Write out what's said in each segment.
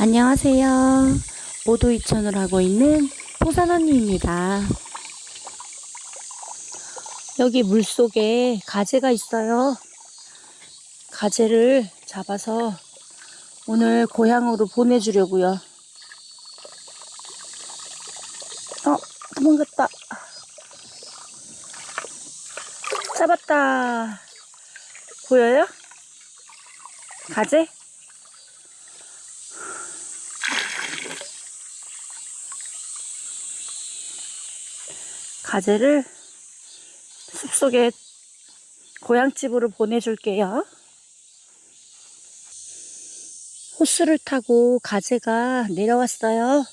안녕하세요. 오도 이천을 하고 있는 포산 언니입니다. 여기 물 속에 가재가 있어요. 가재를 잡아서 오늘 고향으로 보내주려고요. 어, 도망갔다. 잡았다. 보여요? 가재? 가재를 숲속에 고향집으로 보내줄게요. 호수를 타고 가재가 내려왔어요.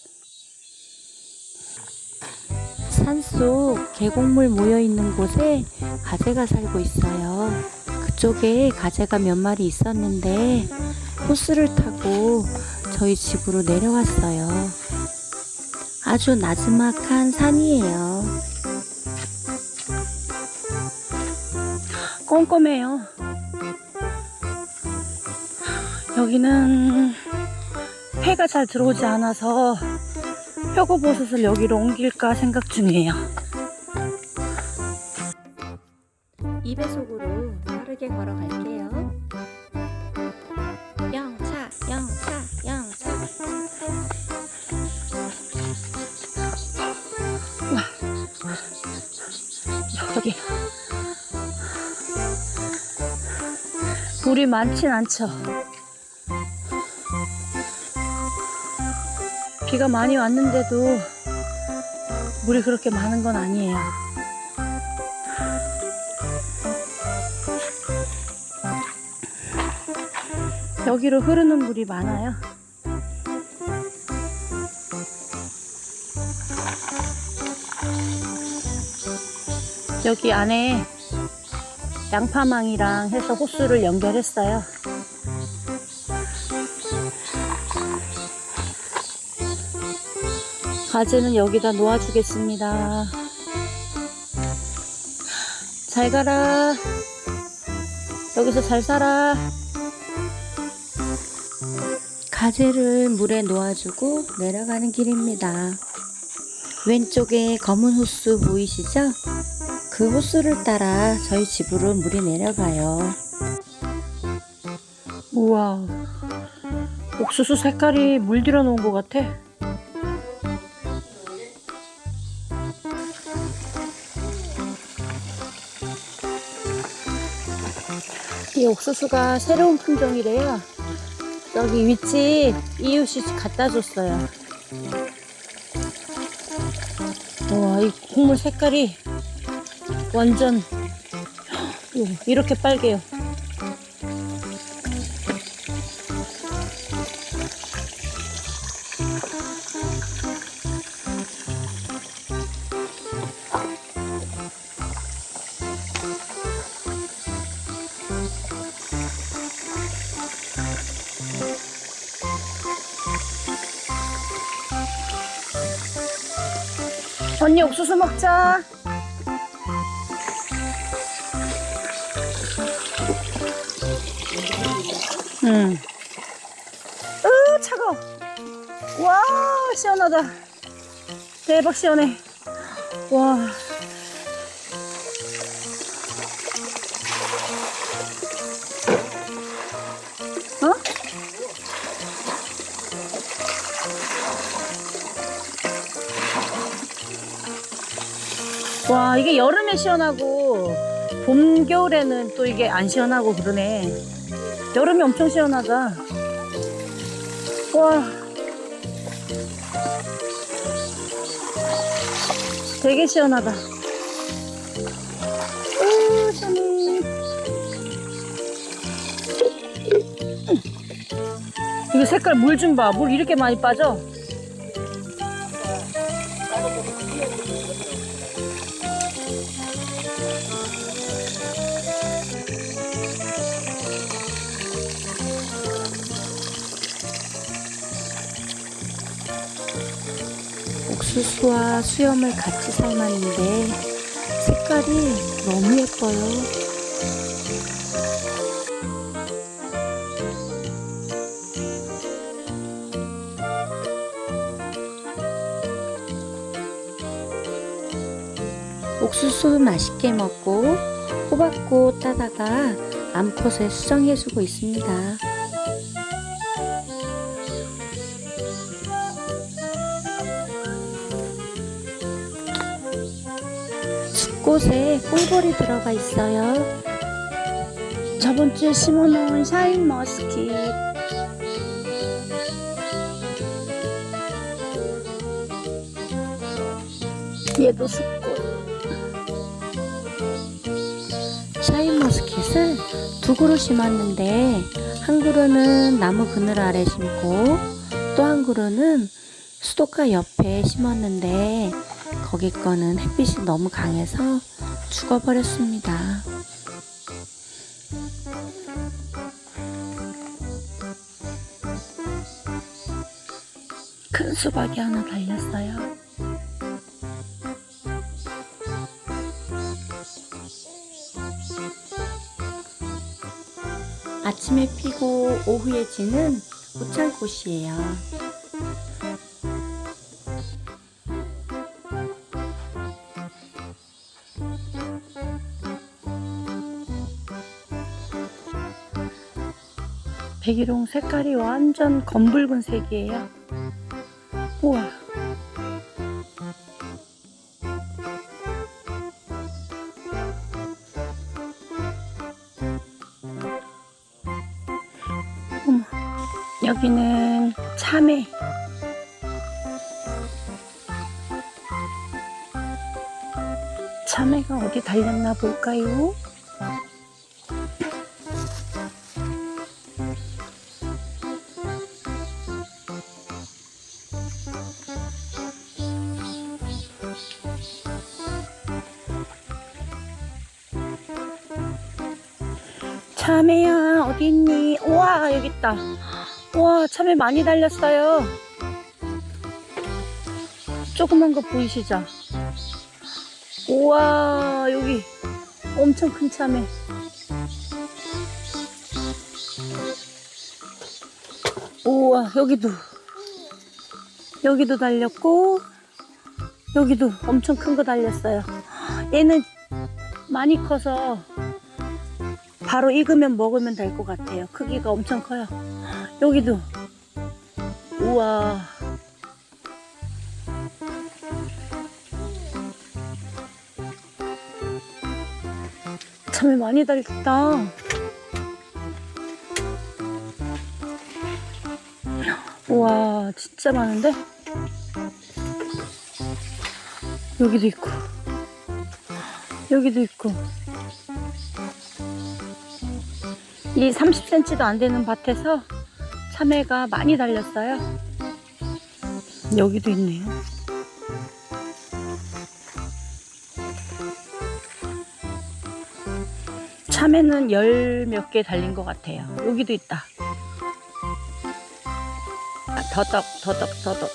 산속 계곡물 모여 있는 곳에 가재가 살고 있어요. 그쪽에 가재가 몇 마리 있었는데 호수를 타고 저희 집으로 내려왔어요. 아주 나지막한 산이에요. 꼼꼼해요. 여기는 해가 잘 들어오지 않아서 표고버섯을 여기로 옮길까 생각 중이에요. 2배속으로 빠르게 걸어갈게요. 영차, 영차, 영차. 여기 물이 많진 않죠. 비가 많이 왔는데도 물이 그렇게 많은 건 아니에요. 여기로 흐르는 물이 많아요. 여기 안에 양파망이랑 해서 호수를 연결했어요. 가재는 여기다 놓아주겠습니다. 잘 가라. 여기서 잘 살아. 가재를 물에 놓아주고 내려가는 길입니다. 왼쪽에 검은 호수 보이시죠? 그 호수를 따라 저희 집으로 물이 내려가요. 우와, 옥수수 색깔이 물들어 놓은 것 같아. 이 옥수수가 새로운 품종이래요. 여기 윗집 이웃이 갖다 줬어요. 와, 이 국물 색깔이 완전 헉, 이렇게 빨개요. 언니 옥수수 먹자. 응. 으, 차가워. 와, 시원하다. 대박 시원해. 와. 어? 와, 이게 여름에 시원하고, 봄, 겨울에는 또 이게 안 시원하고 그러네. 여름이 엄청 시원하다. 와. 되게 시원하다. 으, 시원해. 이거 색깔 물 좀 봐. 물 이렇게 많이 빠져. 지수와 수염을 같이 삶았는데 색깔이 너무 예뻐요. 옥수수 맛있게 먹고 꼬박꼬 따다가 암컷에 수정해주고 있습니다. 숲꽃에 꿀벌이 들어가 있어요. 저번 주에 심어놓은 샤인 머스킷. 얘도 숲꽃. 샤인 머스켓을 두 그루 심었는데 한 그루는 나무 그늘 아래 심고 또 한 그루는 수도가 옆에 심었는데 거기 거는 햇빛이 너무 강해서 죽어버렸습니다. 큰 수박이 하나 달렸어요. 아침에 피고 오후에 지는 우창꽃이에요. 백일홍 색깔이 완전 검붉은 색이에요. 우와. 어머, 여기는 참외. 참외가 어디 달렸나 볼까요? 어디 있니? 우와 여기 있다. 우와 참외 많이 달렸어요. 조그만 거 보이시죠? 우와 여기 엄청 큰 참외. 우와 여기도 여기도 달렸고 여기도 엄청 큰 거 달렸어요. 얘는 많이 커서 바로 익으면 먹으면 될 것 같아요. 크기가 엄청 커요. 여기도. 우와. 참외 많이 달렸다. 우와, 진짜 많은데? 여기도 있고. 여기도 있고. 이 30cm도 안 되는 밭에서 참외가 많이 달렸어요. 여기도 있네요. 참외는 열 몇 개 달린 것 같아요. 여기도 있다. 아, 더덕, 더덕, 더덕.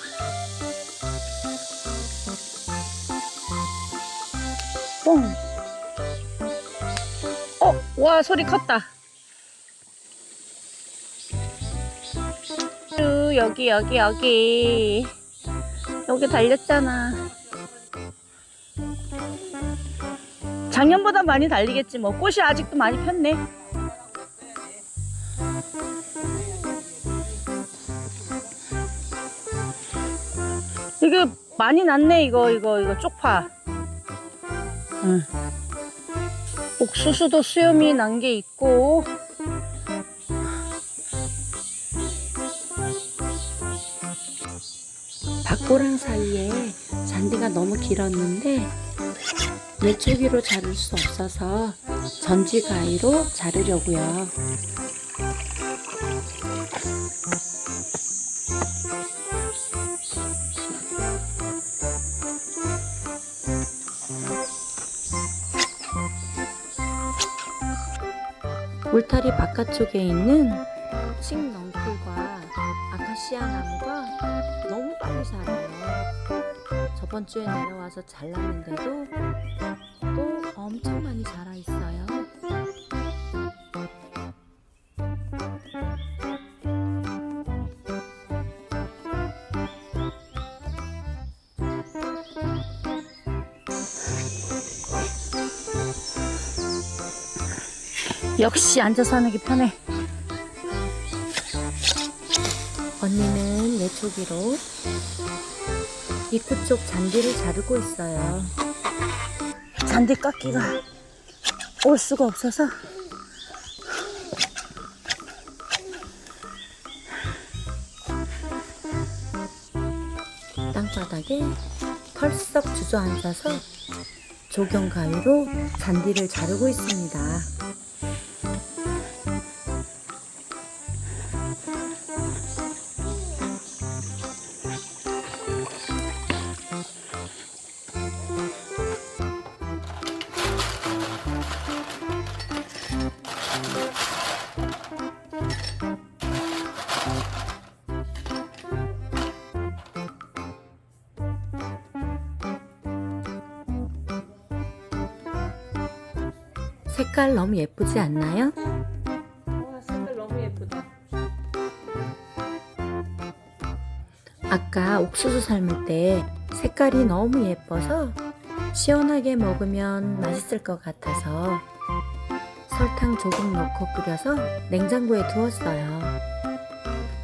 뽕. 어, 와, 소리 컸다. 유, 여기 여기 여기. 여기 달렸잖아. 작년보다 많이 달리겠지 뭐. 꽃이 아직도 많이 폈네. 이거 많이 났네 이거 이거 이거 쪽파. 응. 옥수수도 수염이 난 게 있고 밭고랑 사이에 잔디가 너무 길었는데 외초기로 자를 수 없어서 전지 가위로 자르려고요. 울타리 바깥쪽에 있는 칡 넝쿨과 아카시아 나무가 자라요. 저번 주에 내려와서 잘랐는데도 또 엄청 많이 자라 있어요. 역시 앉아서 하는 게 편해. 언니는 예초기로 입구 쪽 잔디를 자르고 있어요. 잔디 깎기가 올 수가 없어서 땅바닥에 털썩 주저앉아서 조경 가위로 잔디를 자르고 있습니다. 색깔 너무 예쁘지 않나요? 와 색깔 너무 예쁘다. 아까 옥수수 삶을 때 색깔이 너무 예뻐서 시원하게 먹으면 맛있을 것 같아서 설탕 조금 넣고 끓여서 냉장고에 두었어요.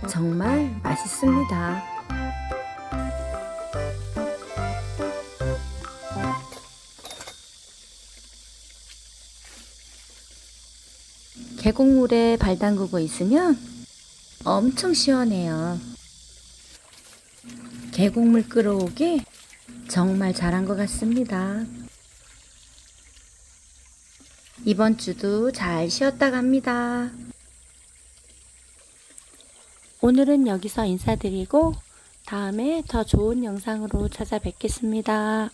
정말 맛있습니다. 계곡물에 발 담그고 있으면 엄청 시원해요. 계곡물 끌어오기 정말 잘한 것 같습니다. 이번 주도 잘 쉬었다 갑니다. 오늘은 여기서 인사드리고 다음에 더 좋은 영상으로 찾아뵙겠습니다.